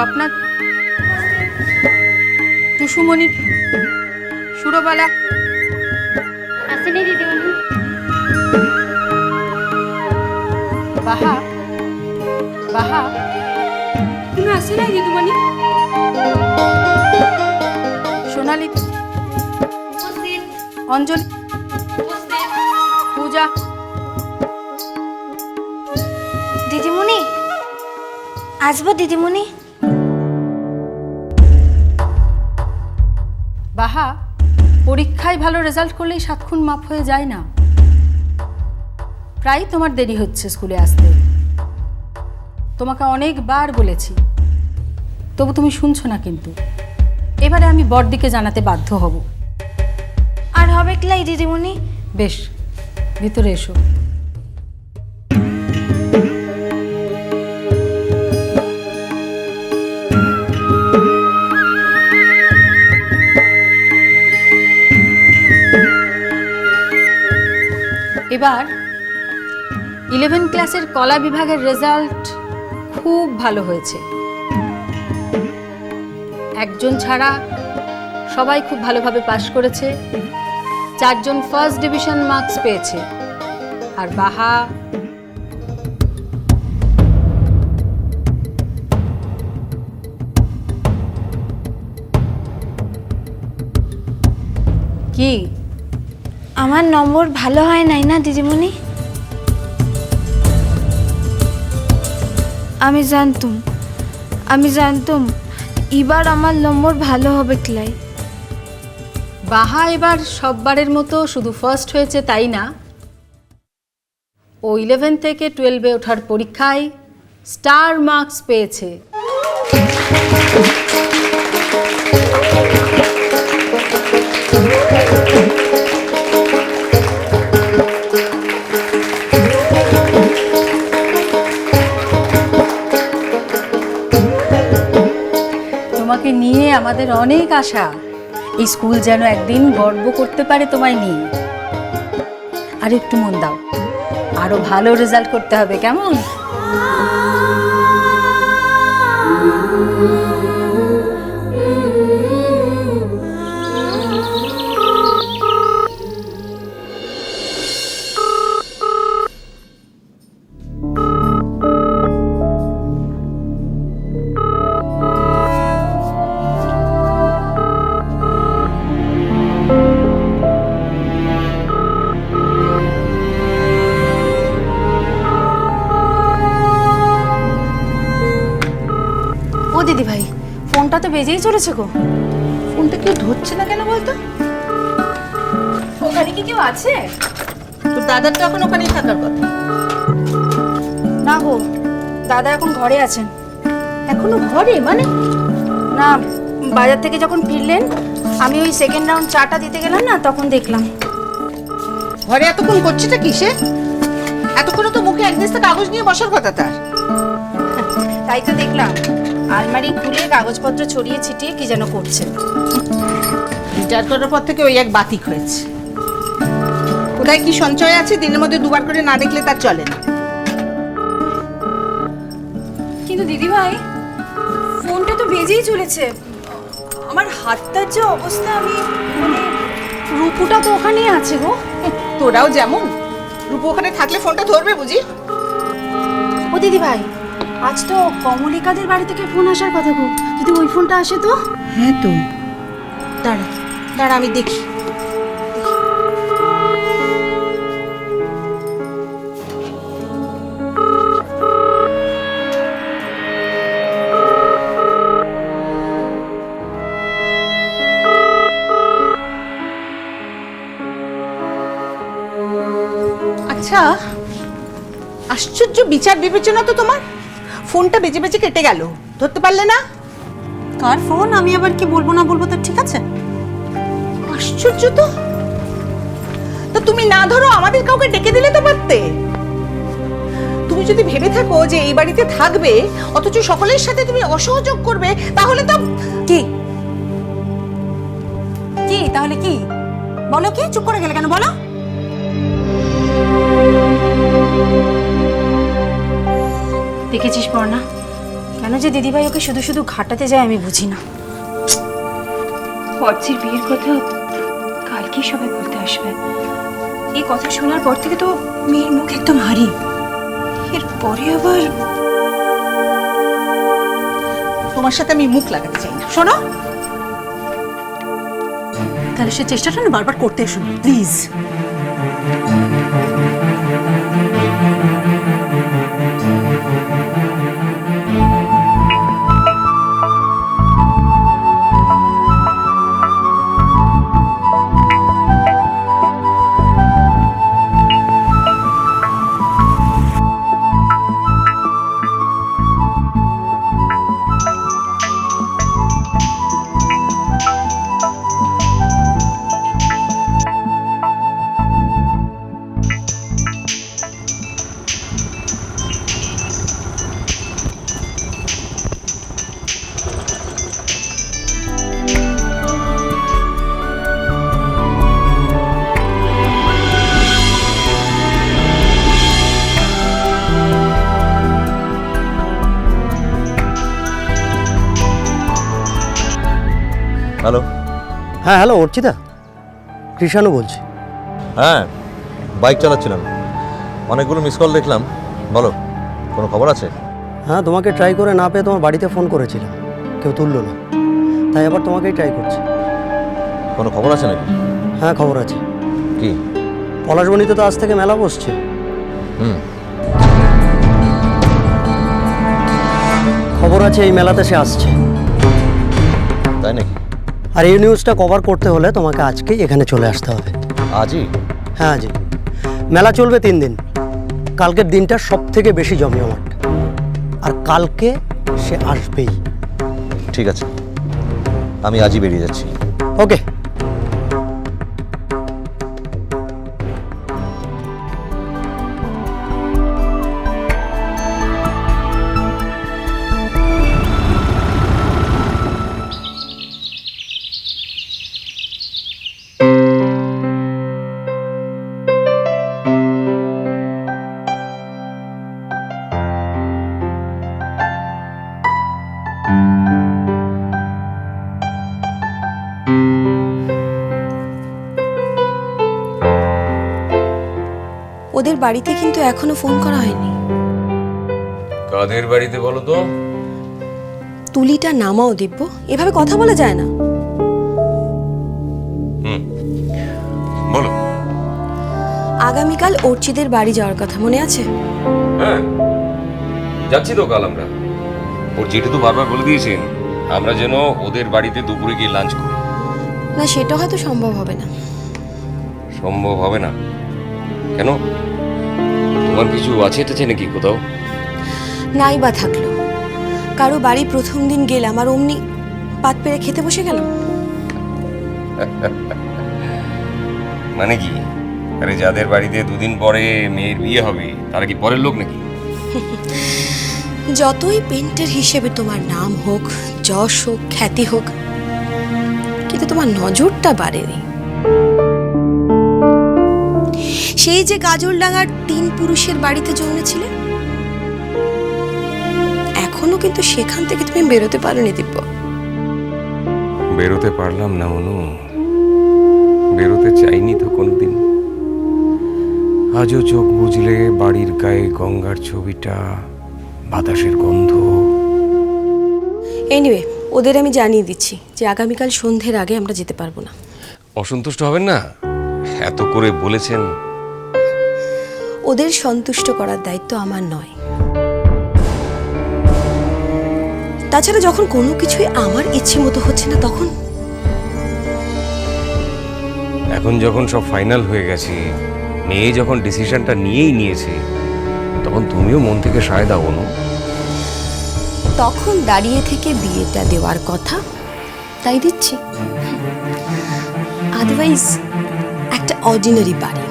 স্বপ্না টুসুমণি সুরবালা। আসেনি দিদিমণি। বাহা বাহা। তুমি আসে নাই দিদিমণি? সোনালি অঞ্জলি পূজা। দিদিমণি আসব দিদিমণি? বাহা পরীক্ষায় ভালো রেজাল্ট করলেই সাতক্ষণ মাপ হয়ে যায় না। প্রায় তোমার দেরি হচ্ছে স্কুলে আসতে। তোমাকে অনেকবার বলেছি। তবু তুমি শুনছো না কিন্তু। এবারে আমি বড়দিকে জানাতে বাধ্য হব। আর হবে ক্লাই দিদিমণি? বেশ ভিতরে এসো। এবার ইলেভেন ক্লাসের কলা বিভাগের রেজাল্ট খুব ভালো হয়েছে। একজন ছাড়া সবাই খুব ভালোভাবে পাশ করেছে। চারজন ফার্স্ট ডিভিশন মার্কস পেয়েছে। আর বাহা কি? আমার নম্বর ভালো হয় নাই না, দিদিমণি? আমি জানতুম আমি জানতুম, এবার আমার নম্বর ভালো হবে ক্লাই। বাহা এবার সববারের মতো শুধু ফার্স্ট হয়েছে তাই না? ও ইলেভেন থেকে টুয়েলভে ওঠার পরীক্ষায় স্টার মার্কস পেয়েছে। আমাদের অনেক আশা। এই স্কুল যেন একদিন গর্ব করতে পারে তোমায় নিয়ে। আর একটু মন দাও। আরও ভালো রেজাল্ট করতে হবে, কেমন? ফোনটা তো বেজেই চলেছে গো। ফোনটা কেউ ধরছে না কেন বলতো? ওখানে কি কেউ আছে? তোর দাদার তো এখন ওখানেই থাকার কথা। না গো দাদা এখন ঘরে আছেন। এখনও ঘরে? মানে? না বাজার থেকে যখন ফিরলেন আমি ওই সেকেন্ড রাউন্ড চাটা দিতে গেলাম না তখন দেখলাম। ঘরে এতক্ষণ করছেটা কিসে? এতক্ষণে তো মুখে এক দেশটা কাগজ নিয়ে বসার কথা তার। তাই তো দেখলাম। আলমারি খুলে কাগজপত্র ছড়িয়ে ছিটিয়ে কি যেন করছে। রিটায়ার করার পর থেকে ওই এক বাতিক হয়েছে। কোথায় কি সঞ্চয় আছে দিনের মধ্যে দুবার করে না দেখলে তার চলে না। কিন্তু দিদি ভাই ফোনটা তো বেজেই চলেছে। আমার হাতটার যে অবস্থা আমি মানে রূপুটা তো ওখানেই আছে গো। তোরাও যেমন। রূপ ওখানে থাকলে ফোনটা ধরবে বুঝি? ও দিদি ভাই আজ তো কমলিকাদের বাড়ি থেকে ফোন আসার কথা গো। যদি ওই ফোনটা আসে তো? হ্যাঁ তো। দাঁড়া দাঁড়া আমি দেখি। আচ্ছা আশ্চর্য বিচার বিবেচনা তো তোমার? ফোনটা বেজে বেজে কেটে গেল। ধরতে পারলে না? কার ফোন? আমি আবার কি বলব না বলব? তো ঠিক আছে। আশ্চর্য তো। তা তুমি না ধরো আমাদের কাউকে ডেকে দিলে তো পারতে। তুমি যদি ভেবে থাকো যে এই বাড়িতে থাকবে অথচ সকলের সাথে তুমি অসহযোগ করবে তাহলে তো কি? কি? তাহলে কি? বলো কি? চুপ করে গেলে কেন? বলো। দেখেছিস পড়না? কেন যে দিদিভাই ওকে শুধু শুধু ঘাটাতে যায় আমি বুঝি না। অর্চির বিয়ের কথা কালকেই সবাই বলতে আসবে। এই কথা শোনার পর থেকে তো মেয়ের মুখ একদম হারি। এরপরে আবার তোমার সাথে আমি মুখ লাগাতে চাই না। শোনো। তাহলে সে চেষ্টাটা না বারবার করতে এসো, প্লিজ। হ্যালো। হ্যাঁ হ্যালো অর্চিতা। কৃষাণু বলছি। হ্যাঁ বাইক চালাচ্ছিলাম। অনেকগুলো মিস কল দেখলাম। বলো কোনো খবর আছে? হ্যাঁ তোমাকে ট্রাই করে না পেয়ে তোমার বাড়িতে ফোন করেছিলাম। কেউ তুললো না। তাই আবার তোমাকেই ট্রাই করছি। কোনো খবর আছে নাকি? হ্যাঁ খবর আছে। কি? পলাশবনিতে তো আজ থেকে মেলা বসছে। হুম। খবর আছে এই মেলাতে সে আসছে। তাই নাকি? আর এই নিউজটা কভার করতে হলে তোমাকে আজকেই এখানে চলে আসতে হবে। আজই? হ্যাঁ আজই। মেলা চলবে তিন দিন। কালকের দিনটা সব থেকে বেশি জমজমাট আর কালকে সে আসবেই। ঠিক আছে। আমি আজই বেরিয়ে যাচ্ছি। ওকে বাড়িতে কিন্তু এখনও ফোন করা হয়নি। কাদের বাড়িতে বলো তো? তুলিটা নামাও দিব্য এভাবে কথা বলা যায় না। বলো। আগামীকাল অর্চিদের বাড়ি যাওয়ার কথা মনে আছে? হ্যাঁ যাচ্ছি তো কাল আমরা। ওর জেঠু তো বারবার বলে দিয়েছেন আমরা যেন ওদের বাড়িতে দুপুরে গিয়ে লাঞ্চ করি। না সেটা হয়তো সম্ভব হবে না। সম্ভব হবে না। কেন? তোমার কিছু আছে টেছে নাকি কোথাও? নাই বা থাকল। কারও বাড়ি প্রথম দিন গেলাম আর অমনি পাত পেরে খেতে বসে গেলাম মানে কি? আরে যাদের বাড়িতে দুদিন পরে মেয়ের বিয়ে হবে তারা কি পরের লোক নাকি? যতই পেন্টের হিসেবে তোমার নাম হোক যশ হোক খ্যাতি হোক কিন্তু তোমার নজরটা বাড়েনি। সেই যে গাজরডাঙ্গার তিন পুরুষের বাড়িতে জন্মেছিলে? এখনও কিন্তু সেখান থেকে তুমি বেরোতে পারোনি দিব্য। বেরোতে পারলাম না অনু বেরোতে চাইনি তো কোনোদিন। আজও চোখ বুঝলে বাড়ির গায়ে গঙ্গার ছবিটা বাতাসের গন্ধ। এনিওয়ে ওদের আমি জানিয়ে দিচ্ছি যে আগামীকাল সন্ধ্যের আগে আমরা যেতে পারব না। অসন্তুষ্ট হবেন না? এত করে বলেছেন। ওদের সন্তুষ্ট করার দায়িত্ব আমার নয়। তাছাড়া যখন কোনো কিছুই আমার ইচ্ছে মতো হচ্ছে না তখন এখন যখন সব ফাইনাল হয়ে গেছে মেয়ে যখন ডিসিশনটা নিয়েই নিয়েছে তখন তুমিও মন থেকে সায় দাও অনু। তখন দাঁড়িয়ে থেকে বিয়েটা দেওয়ার কথা তাই দিচ্ছি। আদারওয়াইজ একটা অর্ডিনারি বাড়ি।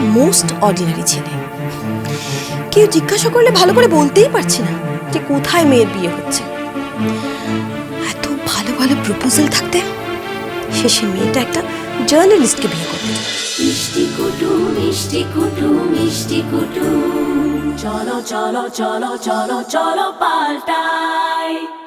মোস্ট অর্ডিনারি ছেলে। কেউ জিজ্ঞাসা করলে ভালো করে বলতেই পারছি না যে কোথায় মেয়ের বিয়ে হচ্ছে। এত ভালো ভালো প্রপোজাল থাকতে শেষে মেয়েটা একটা জার্নালিস্টকে বিয়ে করতে মিষ্টি কুটু মিষ্টি কুটু মিষ্টি কুটু cholo, cholo, cholo, cholo, cholo, paltai.